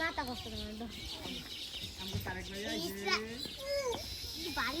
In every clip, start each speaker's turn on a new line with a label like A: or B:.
A: মাথা কষ্ট করে দাও বাড়ি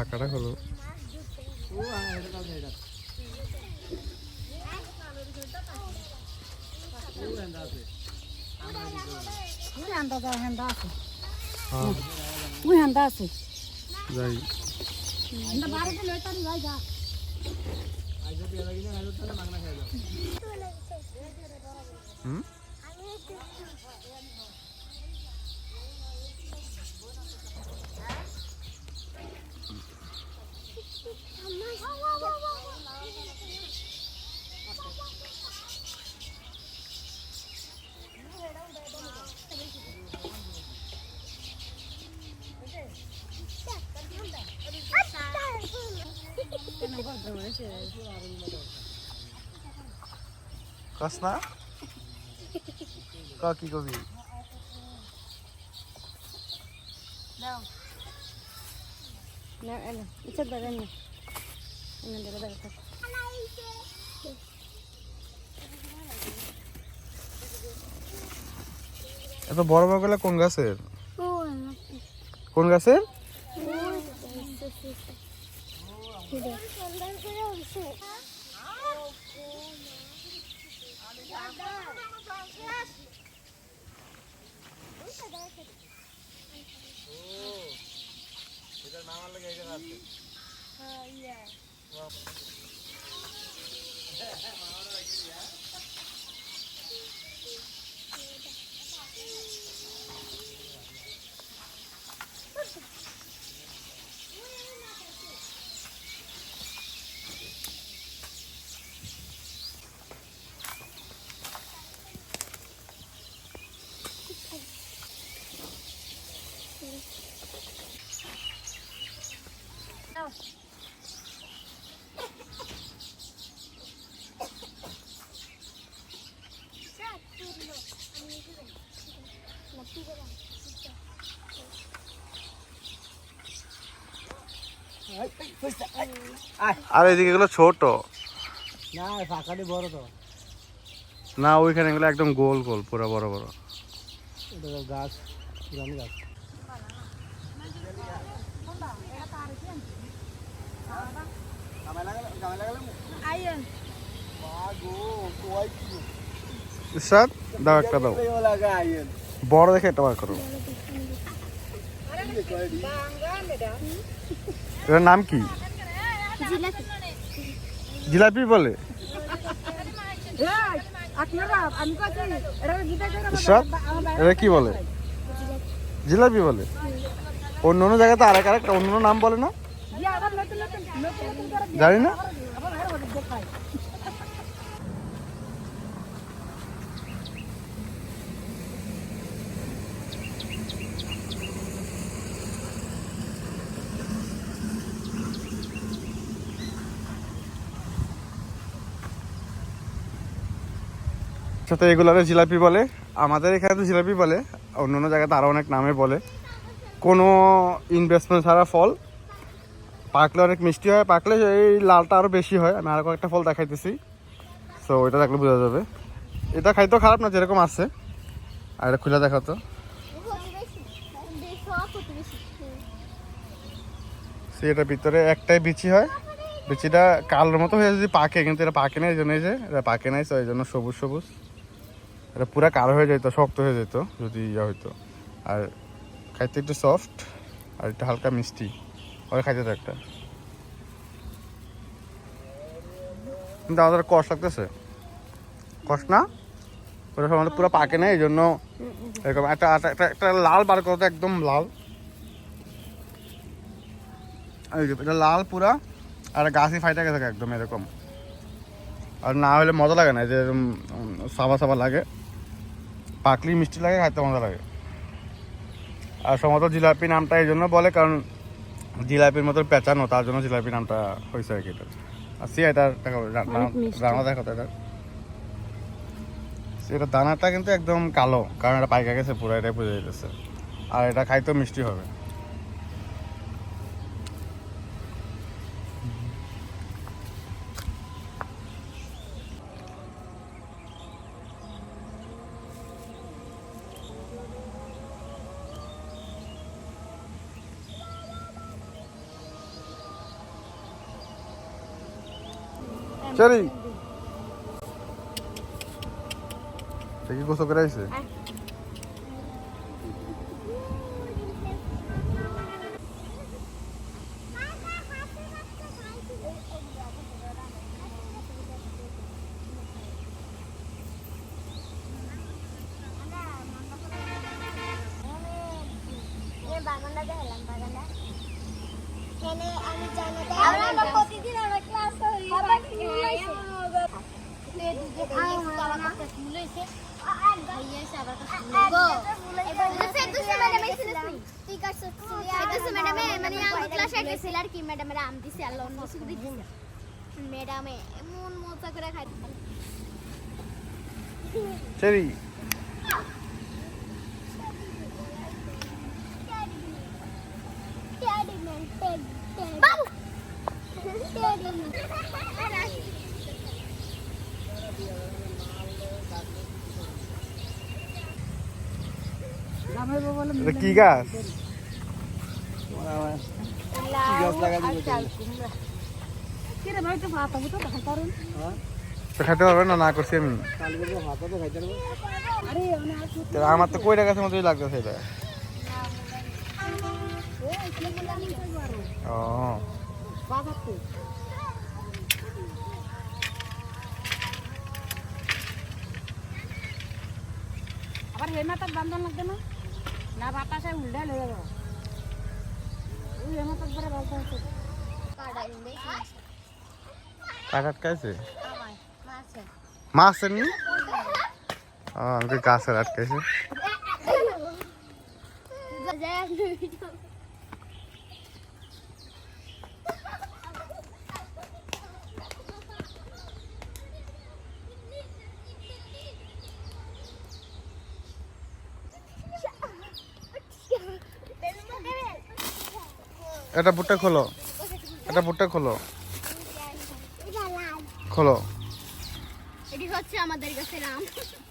B: পাকাটা হলো। যাই। হুম? কস না ক কি কবি
C: না ইচ্ছা নে
B: এত বড় বড়গুলা কোন গাছের? কোন গাছের?
A: নামার লেগে এখানে আসছে হ্যাঁ ইয়া
B: আর এদিকে এগুলো ছোট।
D: না ফাঁকাটি বড় তো।
B: না ওইখানে এগুলো একদম গোল গোল পুরো বড় বড়।
D: গাছ পুরানো গাছ।
B: স্যার দাও একটা দাও। বড় দেখে একটা বার করো এটার নাম কি? জিলাপি বলে।
C: এটা
B: কি বলে? জিলাপি বলে। অন্য অন্য জায়গাতে আরেক আরেক অন্য নাম বলে না? জানি না। সাথে এগুলারে জিলাপি বলে। আমাদের এখানে তো জিলাপি বলে, অন্য অন্য জায়গাতে আরও অনেক নামে বলে। কোনো ইনভেস্টমেন্ট ছাড়া ফল। পাকলে অনেক মিষ্টি হয়, পাকলে এই লালটা আরও বেশি হয়। আমি আরও কয়েকটা ফল দেখাইতেছি। তো ওইটা দেখলে বোঝা যাবে। এটা খাইতেও খারাপ না, যেরকম আছে। আর এটা খুলে দেখাতো সে এটার ভিতরে একটাই বিচি হয়। বিচিটা কালোর মতো হয়ে যদি পাকে, কিন্তু এটা পাকে না, এই জন্য যে, এটা পাকে নাই তো এই জন্য সবুজ সবুজ। এটা পুরা কালো হয়ে যেত শক্ত হয়ে যেত যদি ইয়ে হইতো। আর খাইতে একটু সফট আর একটু হালকা মিষ্টি। ওই খাইতে তো একটা। কিন্তু আমাদের কষ লাগতেছে। কষ না? ওটা সব আমাদের পুরো পাকে না এই জন্য এরকম একটা, একটা- একটা লাল বার করতে একদম লাল। এটা লাল পুরা, আর গাছই ফাইটা গেছে একদম এরকম। আর না হলে মজা লাগে না যে সাবা সাবা লাগে। পাকলি মিষ্টি লাগে খাইতে মজা লাগে। আর সম্ভবত জিলাপি নামটা এই জন্য বলে কারণ জিলাপির মতো পেঁচানো তার জন্য জিলাপি নামটা হয়েছে আর কি এটা। আর সে এটা। রান্না দেখো এটা। এটা দানাটা কিন্তু একদম কালো কারণ এটা পাইকা গেছে পুরো এটাই বুঝে যেতেছে আর এটা খাইতেও মিষ্টি হবে। চলি দেখি গোসল করে আইছে?
A: বাগানটা দেখলাম বাগানটা। এখানে আমি জানি আমরা প্রতিদিন আমার ক্লাস হইছে ম্যাডামে এমন মজা করে খাই
B: চলি
A: বাবু
C: গ্রামের বাবা বলে
B: এটা কি গাছ
D: গাছ লাগাই দিবে
C: চাল কুমড়া কিরে ভাই তো ভাত হবে তো ধান পারুন
D: হ্যাঁ
B: তো খাইতে পারবে না? না করছি আমি। আমার তো কইটা গাছের মতোই লাগতেছে এটা। ও
C: বাগাতে আবার এই মাথার বান্ধন লাগবে না না বাতাসে উল্টা লয়ে যাব ওই এই মাথার ধরে বালতা আছে
B: কাঠ আটকাইছে মাছ এমনি ও আমি তো গাছের আটকাইছে এটা বুটটা খোলো। এটা বুটটা খোলো। খোলো।
A: এটি হচ্ছে আমাদের কাছে নাম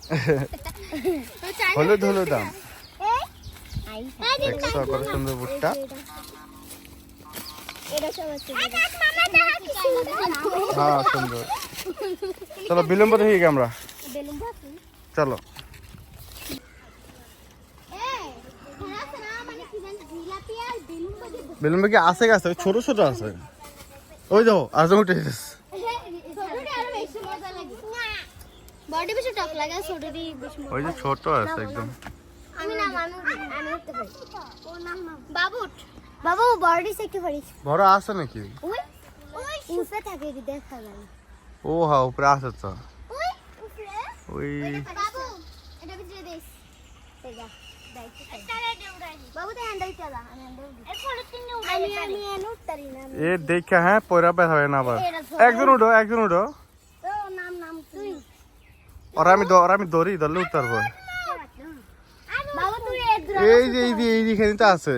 B: হলুদ হলুদ দাম। দেখছ কত সুন্দর বুটটা। হ্যাঁ সুন্দর। চলো বিলম্ব দেখি আমরা। চলো। বিলম্ব কি আছে গাছে ওই ছোট ছোট আছে। ওই যাও আর উঠে গেছে।
A: বডি বেশি টক লাগে ছোট বেশি
B: ওই যে ছোট আছে একদম।
A: আমি নাম আমি আমি উঠতে পারি। ও নাম নাম বাবু বাবু বডি সে কি পারিস
B: বড় আছে নাকি?
A: ওই উপরে থাকে দেখা
B: ও হ্যাঁ উপরে আছে তো।
A: ওই উপরে।
B: ওই।
A: বাবু এটা ভিতরে দিস
B: এ দেখা হ্যাঁ পয়রা ব্যথা হয় না আবার। একজন উঠো একজন উঠো। ওরা আমি ওরা আমি দড়ি ধরলে উঠতে এই যে এই এই এখানে তো আছে।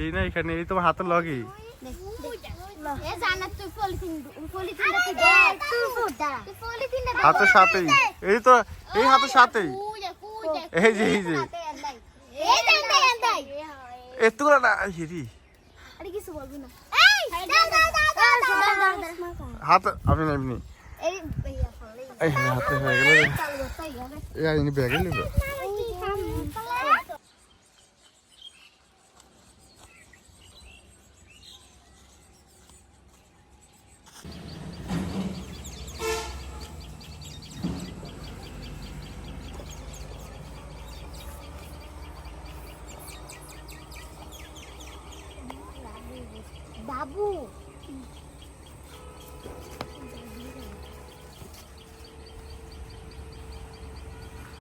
B: এই না এখানে এই তোমার হাতের লগি হাতের সাথেই। এই তো এই হাতের সাথেই। এই যে এই যে। এতগুলো না হেরি
A: আরে কিছু বলবি এই দাও দাও দাও দাও
B: হাত আপনি এমনি
E: হাতে হয়ে গেল। ব্যাগে লিবে